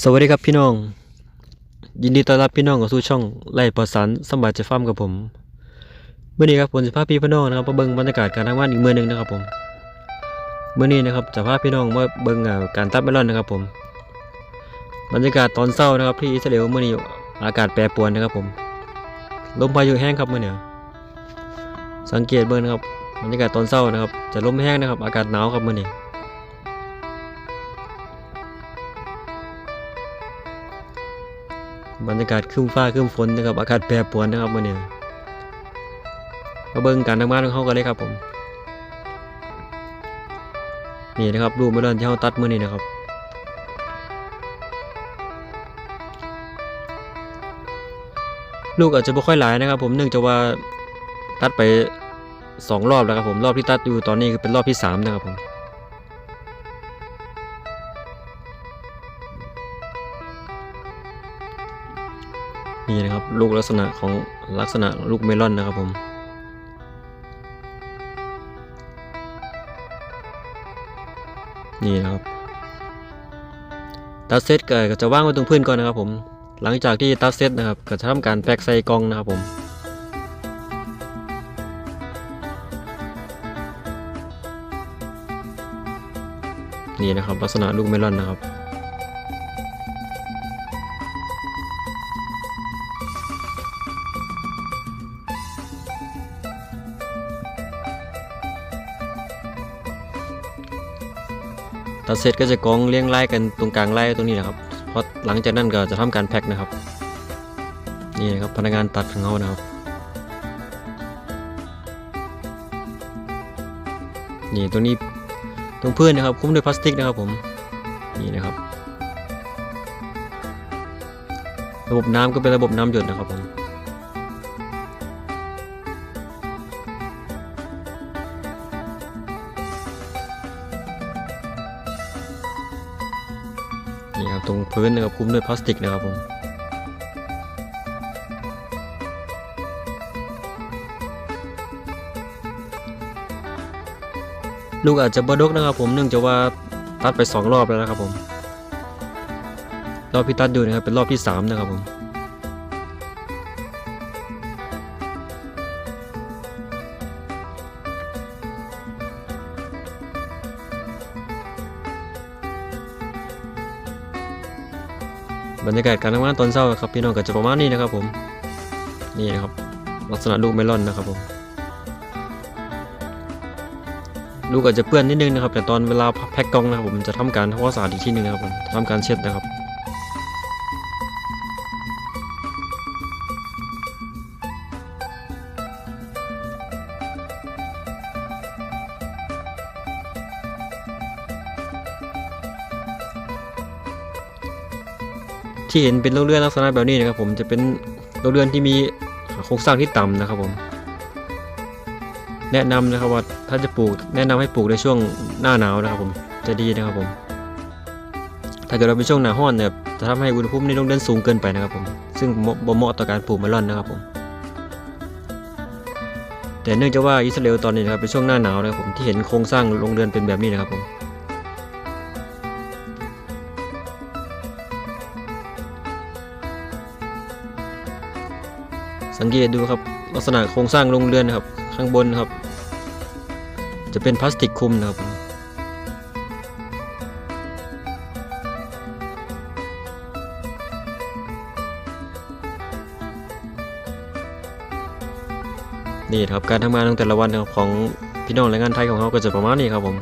สวัสดีครับพี่น้อง ยินดีต้อนรับพี่น้องเข้าสู่ช่องไล่ประสานสมบัติจะฟามกับผมเมื่อนี้ครับผมจะพาพี่พี่น้องนะครับมาเบิ่งบรรยากาศการทำงานอีกเมื้อนึงนะครับผมเมื่อนี้นะครับจะพาพี่น้องมาเบิ่งการตัดเมลอนนะครับผม บรรยากาศตอนเช้านะครับที่อิสราเอลเมื่อนี้อากาศแปรปรวนนะครับผมลมพายุแห้งครับเมื่อนี้สังเกตเบิ่งนะครับบรรยากาศตอนเช้านะครับ จะลมแห้งนะครับ อากาศหนาวครับเมื่อนี้ บรรยากาศครึ้มฟ้าครึ้มฝนนะครับ อากาศแปรปรวนนะครับมื่อนี้มาเบิ่งการทำงานของเขากันเลยครับผม นี่นะครับรูปเมลอนที่เขาตัดมื่อนี้นะครับลูกอาจจะไม่ค่อยหลายนะครับ ผมเนื่องจากว่าตัดไปสองรอบแล้วครับผมรอบที่ตัดอยู่ตอนนี้คือเป็นรอบที่สามนะครับผม นี่นะครับลูกลักษณะของลักษณะลูกเมลอนนะครับผมนี่นะครับตัดเซตก็ก็จะว่างไว้ตรงพื้นก่อนนะครับผม หลังจากที่ตัดเซตนะครับก็จะทำการแพ็กใส่กล่องนะครับผมนี่นะครับลักษณะลูกเมลอนนะครับัดเสร็จก็จะกองเรียงไล่กันตรงกลางไล่ตรงนี้นะครับเพราะหลังจากนั้นก็จะทำการแพ็คนะครับ นี่นะครับพนักงานตัดของเขานะครับ นี่ตรงนี้ตรงพื้นนะครับ คุ้มด้วยพลาสติกนะครับผมนี่นะครับ ระบบน้ำก็เป็นระบบน้ำหยดนะครับผม พื้นนะครับคุ้มด้วยพลาสติกนะครับผมลูกอาจจะบดกนะครับผมเนื่องจากว่าตัดไปสองรอบแล้วนะครับผมรอบที่ตัดอยู่นะครับเป็นรอบที่สามนะครับผม รรยากาศการทำงานตอนเช้าครับพี่น้องก็จะประมาณนี้นะครับผมนี่นะครับลักษณะลูกเมลอนนะครับผมลูกอาจจะเปื้อนนิดนึงนะครับ แต่ตอนเวลาแพ็คกล่องนะครับผมจะทำการทำความสะอาดอีกทีหนึงนะครับผมทำการเช็ดนะครับ ที่เห็นเป็นโรงเรือนลักษณะแบบนี้นะครับผมจะเป็นโรงเรือนที่มีโครงสร้างที่ต่ำนะครับผม แนะนำนะครับว่าถ้าจะปลูกแนะนำให้ปลูกในช่วงหน้าหนาวนะครับผมจะดีนะครับผม ถ้าเกิดเราเป็นช่วงหนาร้อนเนี่ยจะทำให้อุณหภูมิในโรงเรือนสูงเกินไปนะครับผม ซึ่งบ่เหมาะต่อการปลูกเมลอนนะครับผมแต่เนื่องจากว่าอิสราเอลตอนนี้นะครับเป็นช่วงหน้าหนาวนะครับผมที่เห็นโครงสร้างโรงเรือนเป็นแบบนี้นะครับผม สังเกตดูครับลักษณะโครงสร้างโรงเรือนนะครับ ข้างบนครับ จะเป็นพลาสติกคลุมนะครับ นี่ครับการทำงานของแต่ละวันของพี่น้องแรงงานไทยของเขาก็จะประมาณนี้ครับผม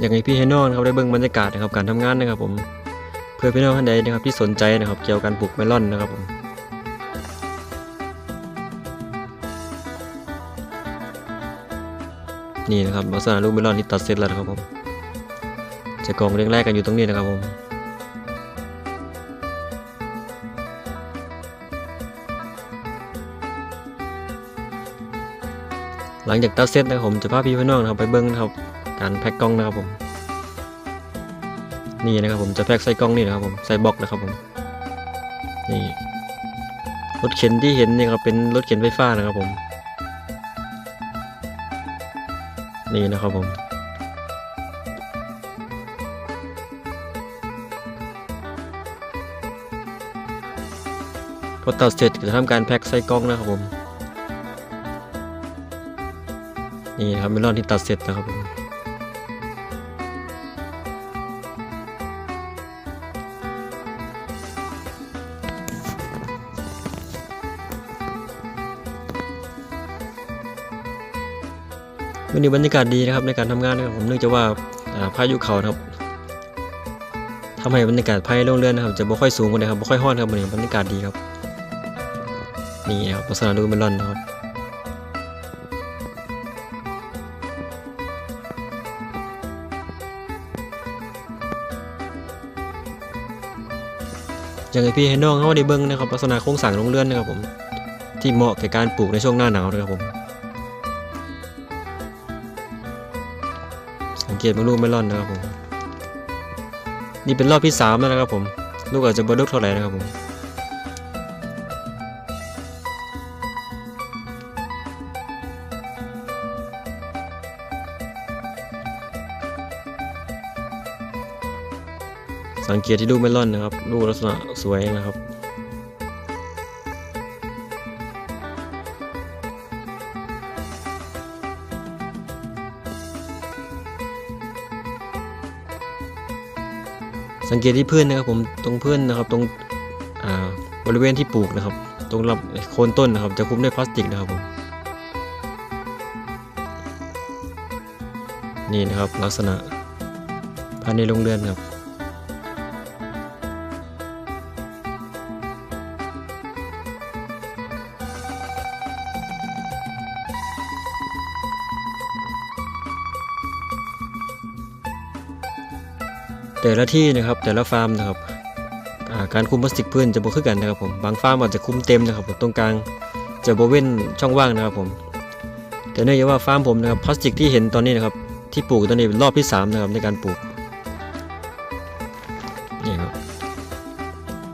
อยากให้พี่ให้น้องนะครับได้เบิ่งบรรยากาศนะครับการทำงานนะครับผมเพื่อพี่น้องท่านใดนะครับที่สนใจนะครับเกี่ยวกับการปลูกเมลอนนะครับผมนี่นะครับลักษณะลูกเมลอนที่ตัดเสร็จแล้วนะครับผมจะกองเรียงแรกกันอยู่ตรงนี้นะครับผมหลังจากตัดเสร็จนะครับผมจะพาพี่พี่น้องนะครับไปเบิ้งนะครับ การแพ็คกล่องนะครับผม นี่นะครับผมจะแพ็คใส่กล่องนี่นะครับผมใส่บล็อกนะครับผมนี่รถเข็นที่เห็นนี่ครับเป็นรถเข็นไฟฟ้านะครับผม นี่นะครับผมพอตัดเสร็จจะทำการแพ็คใส่กล่องนะครับผม นี่ครับเมลอนที่ตัดเสร็จนะครับผม วันนี้บรรยากาศดีนะครับในการทำงานนะครับผมเนื่องจากว่าพายุเขานะครับทำให้บรรยากาศภายในโรงเรือนนะครับจะบ่ค่อยสูงกว่านี้ครับบ่ค่อยฮ้อนครับวันนี้บรรยากาศดีครับนี่นะครับลักษณะดูเมลอนนะครับอย่างที่พี่ให้น้องเขาได้เบิ้งนะครับลักษณะโครงสร้างโรงเรือนนะครับผมที่เหมาะแก่การปลูกในช่วงหน้าหนาวนะครับผม เกตมาลูกเมลอนนะครับผม นี่เป็นรอบที่สามแล้วนะครับผม ลูกอาจจะบดกเท่าไหร่นะครับผมสังเกตที่ลูกเมลอนนะครับ ลูกลักษณะสวยนะครับ สังเกตที่พื้นนะครับผมตรงพื้นนะครับตรงบริเวณที่ปลูกนะครับ ตรงลำโคนต้นนะครับ จะคลุมด้วยพลาสติกนะครับผมนี่นะครับลักษณะภายในโรงเรือนครับ แต่ละที่นะครับแต่ละฟาร์มนะครับการคุมพลาสติกพื้นจะบ่คือกันนะครับผมบางฟาร์มอาจจะคุมเต็มนะครับผมตรงกลางจะบ่เว้นช่องว่างนะครับผม แต่เนื่องจากว่าฟาร์มผมนะครับพลาสติกที่เห็นตอนนี้นะครับที่ปลูกตอนนี้เป็นรอบที่สามนะครับในการปลูกนี่ครับ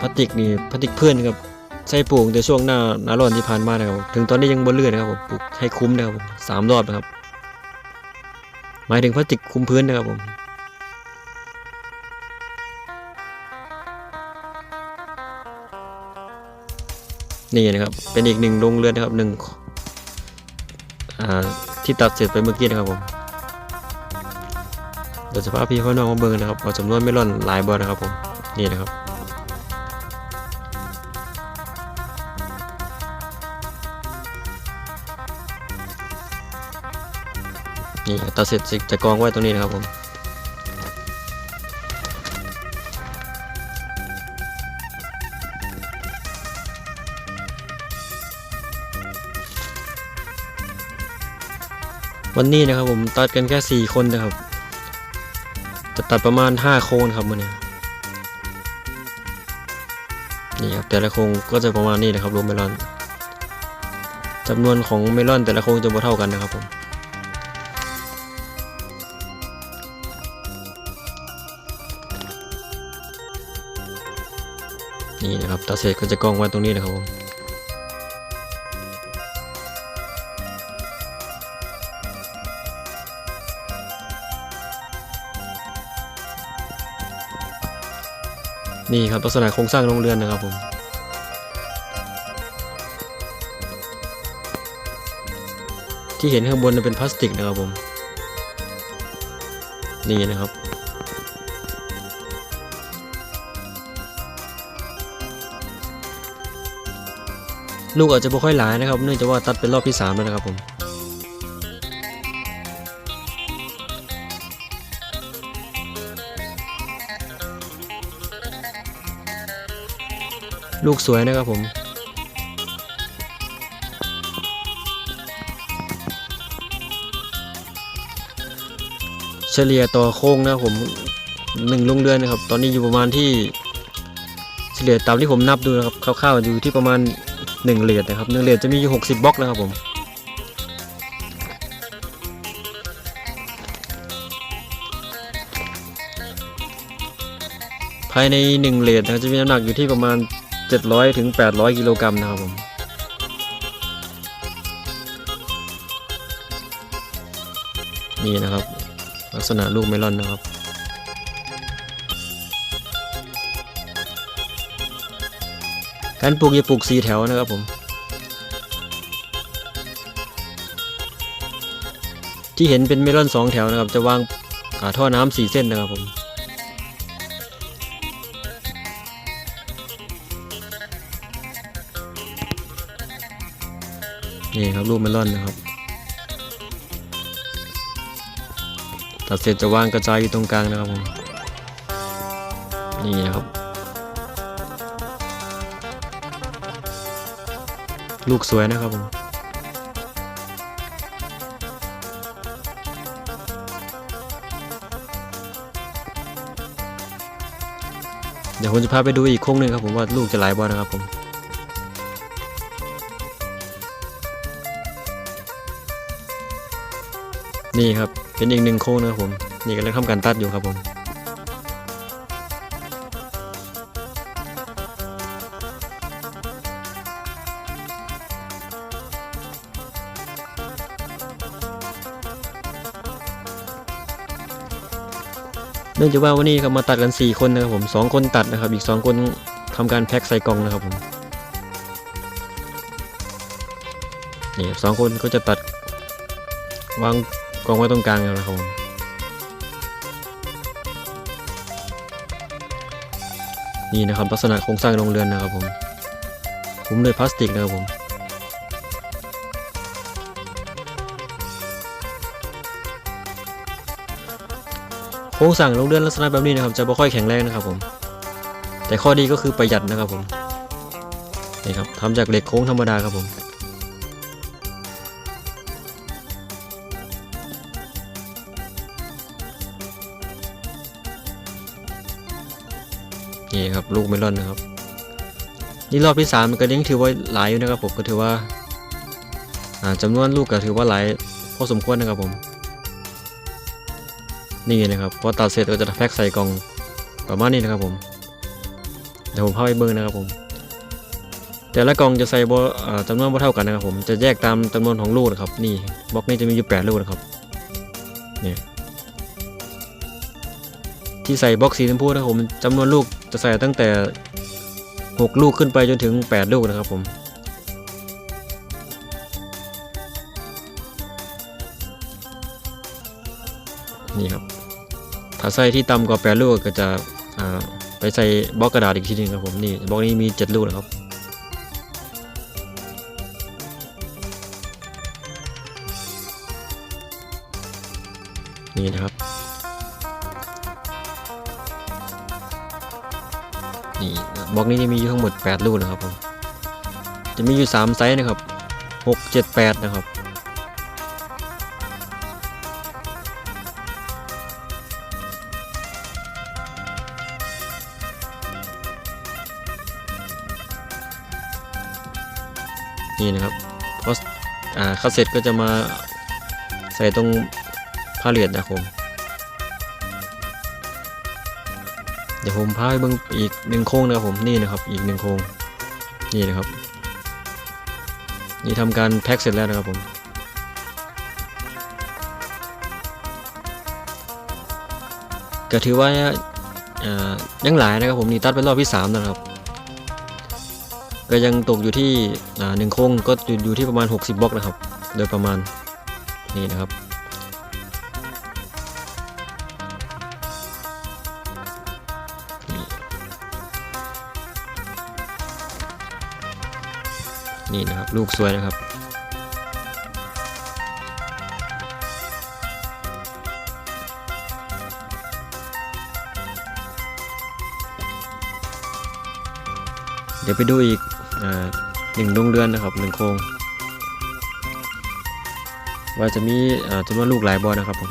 พลาสติกนี่พลาสติกพื่อนครับใช้ปลูกในช่วงหน้าหน้าร้อนที่ผ่านมานะครับถึงตอนนี้ยังบนเลื่อนนะครับผมปลูกให้คุ้มนะครับผมสามรอบนะครับหมายถึงพลาสติกคุมพื้นนะครับผม นี่นะครับ เป็นอีกหนึ่งโรงเรือนนะครับหนึ่งที่ตัดเสร็จไปเมื่อกี้นะครับผมเดี๋ยวจะพาพี่พ่อน้องมาเบิ่งนะครับเอาจำนวนเมลอนหลายบอนะครับผมนี่นะครับนี่ตัดเสร็จจะกองไว้ตรงนี้นะครับผม วันนี้นะครับผมตัดกันแค่สี่คนนะครับ จะตัดประมาณ 5 โคนครับมันนี่ยนี่ครับแต่ละโคงก็จะประมาณนี้นะครับรวมเมลอนจำนวนของเมลอนแต่ละโคงจะบ่เท่ากันนะครับผมนี่นะครับตัดเสร็จก็จะกองไว้ตรงนี้นะครับผม นี่ครับลักษณะโครงสร้างโรงเรือนนะครับผมที่เห็นข้างบนเป็นพลาสติกนะครับผมนี่นะครับ ลูกอาจจะไม่ค่อยหลายนะครับ เนื่องจากว่าตัดเป็นรอบที่สามแล้วนะครับผม ลูกสวยนะครับผมเฉลี่ยต่อโค้งนะผมหนึ่งลงเรือนนะครับ ตอนนี้อยู่ประมาณที่เฉลี่ยตามที่ผมนับดูนะครับคร่าวๆอยู่ที่ประมาณหนึ่งเหรียญนะครับหนึ่งเหรียญจะมีอยู่หกสิบบล็อกนะครับผมภายในหนึ่งเลทนะจะมีน้ำหนักอยู่ที่ประมาณ 700ถึง800 กิโลกรัมนะครับผมนี่นะครับ ลักษณะลูกเมลอนนะครับ การปลูกจะปลูกสีแถวนะครับผม ที่เห็นเป็นเมลอนสองแถวนะครับ จะวางาท่อน้ำสี่เส้นนะครับผม นี่ครับลูกเมลอนนะครับ ตัดเสร็จจะวางกระจายอยู่ตรงกลางนะครับผม นี่นะครับ ลูกสวยนะครับผมเดี๋ยวผมจะพาไปดูอีกโค้งหนึ่งครับผมว่าลูกจะไหลบอลนะครับผม นี่ครับเป็นอีกหนึ่งโค้งนะครับผม นี่กำลังทำการตัดอยู่ครับผมเนื่องจากว่าวันนี้ครับมาตัดกัน 4 คนนะครับผมสองคนตัดนะครับ อีก 2 คนทำการแพ็คใส่กล่องนะครับผมนี่สองคนก็จะตัดวาง กองไว้ตรงกลางนะครับผมนี่นะครับลักษณะโครงสร้างโรงเรือนนะครับผมหุ้มด้วยพลาสติกนะครับผมโครงสร้างโรงเรือนลักษณะแบบนี้นะครับ จะไม่ค่อยแข็งแรงนะครับผม แต่ข้อดีก็คือประหยัดนะครับผมนี่ครับทำจากเหล็กโค้งธรรมดาครับผม ลูกเมลอนนะครับ นี่รอบที่สามมันก็ยังถือว่าหลายอยู่นะครับผมก็ถือว่าอ่าจำนวนลูกก็ถือว่าหลายพอสมควรนะครับผม นี่นะครับพอตัดเสร็จก็จะแพ็คใส่กล่องประมาณนี้นะครับผมเดี๋ยวผมพาไปเบิ้งนะครับผม แต่ละกล่องจะใส่บ่อ่าจำนวนบ่เท่ากันนะครับผมจะแยกตามจำนวนของลูกนะครับ นี่บล็อกนี้จะมีอยู่แปดลูกนะครับนี่ ที่ใส่บล็อกสีชมพูนะครับผมจำนวนลูกจะใส่ตั้งแต่หกลูกขึ้นไปจนถึงแปดลูกนะครับผมนี่ครับถ้าใส่ที่ต่ำกว่าแปดลูกก็จะไปใส่บล็อกกระดาษอีกทีหนึงครับผมนี่บล็อกนี้มีเจ็ดลูกนะครับนี่นะครับ บล็อกนี้จะมีอยู่ทั้งหมด 8 ลูกนะครับผม จะมีอยู่ 3 ไซส์นะครับ 6 7 8 นะครับ นี่นะครับพออ่าคัดเสร็จก็จะมาใส่ตรงผ้าเหลียดนะครับผม เดี๋ยวผมพาไปเบิ่งอีกหนึ่งโค้งนะครับผมนี่นะครับอีกหนึ่งโค้งนี่นะครับ นี่ทำการแพ็คเสร็จแล้วนะครับผมก็ถือว่าอ่ายังหลายนะครับผมนี่ตัดเป็นรอบที่สามนะครับ ก็ยังตกอยู่ที่อ่าหนึ่งโค้งก็อยู่อยู่ที่ประมาณ 60บล็อกนะครับ โดยประมาณนี่นะครับ ลูกสวยนะครับ เดี๋ยวไปดูอีกอหนึ่งดวงเรือนนะครับหนึ่งโครงว่าจะมีจำนวนลูกหลายบอนะครับผม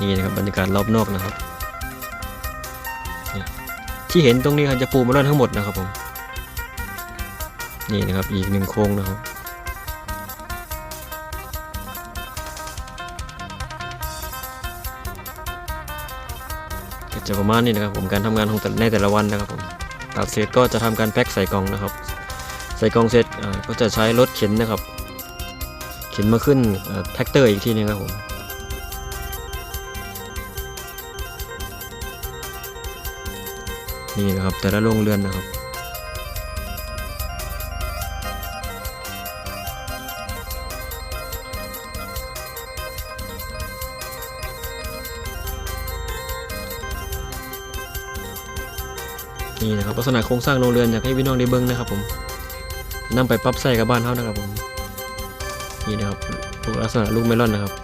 นี่นะครับบรรยากาศรอบนอกนะครับ ที่เห็นตรงนี้ครับจะปูมาลอนทั้งหมดนะครับผมนี่นะครับอีกหนึ่งโค้งนะครับจะประมาณนี้นะครับผมการทำงานของในแต่ละวันนะครับผมตัดเศษก็จะทำการแพ็คใส่กล่องนะครับ ใส่กล่องเสร็จก็จะใช้รถเข็นนะครับ เข็นมาขึ้นแท็กเตอร์อีกทีนึงครับผม นี่นะครับแต่ละโรงเรือนนะครับนี่นะครับลักษณะโครงสร้างโรงเรือนอยากให้พี่น้องได้เบิ้งนะครับผมนำไปปรับใส่กับบ้านเขานะครับผมนี่นะครับลักษณะลูกเมลอนนะครับ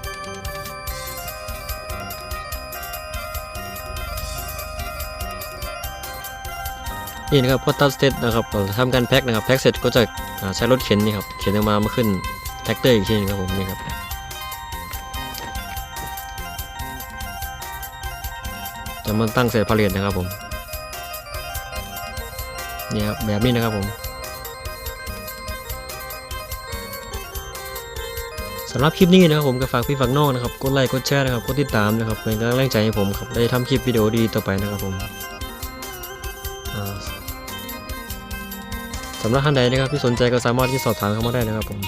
นี่นะครับพอตัดเสร็จนะครับเราทำการแพ็คนะครับแพ็คเสร็จก็จะใช้รถเข็นนี่ครับเข็นออกมามาขึ้นแท็กเตอร์อีกทีนึงครับผมนี่ครับจะมาตั้งเสร็จผลิตนะครับผมนี่ครับแบบนี้นะครับผมสำหรับคลิปนี้นะครับผมก็ฝากพี่ฝากน้องนะครับกดไลค์กดแชร์นะครับกดติดตามนะครับเป็นกำลังใจให้ผมครับได้ทำคลิปวิดีโอดีต่อไปนะครับผม สำหรับท่านใดนะครับที่สนใจก็สามารถที่สอบถามเข้ามาได้นะครับผม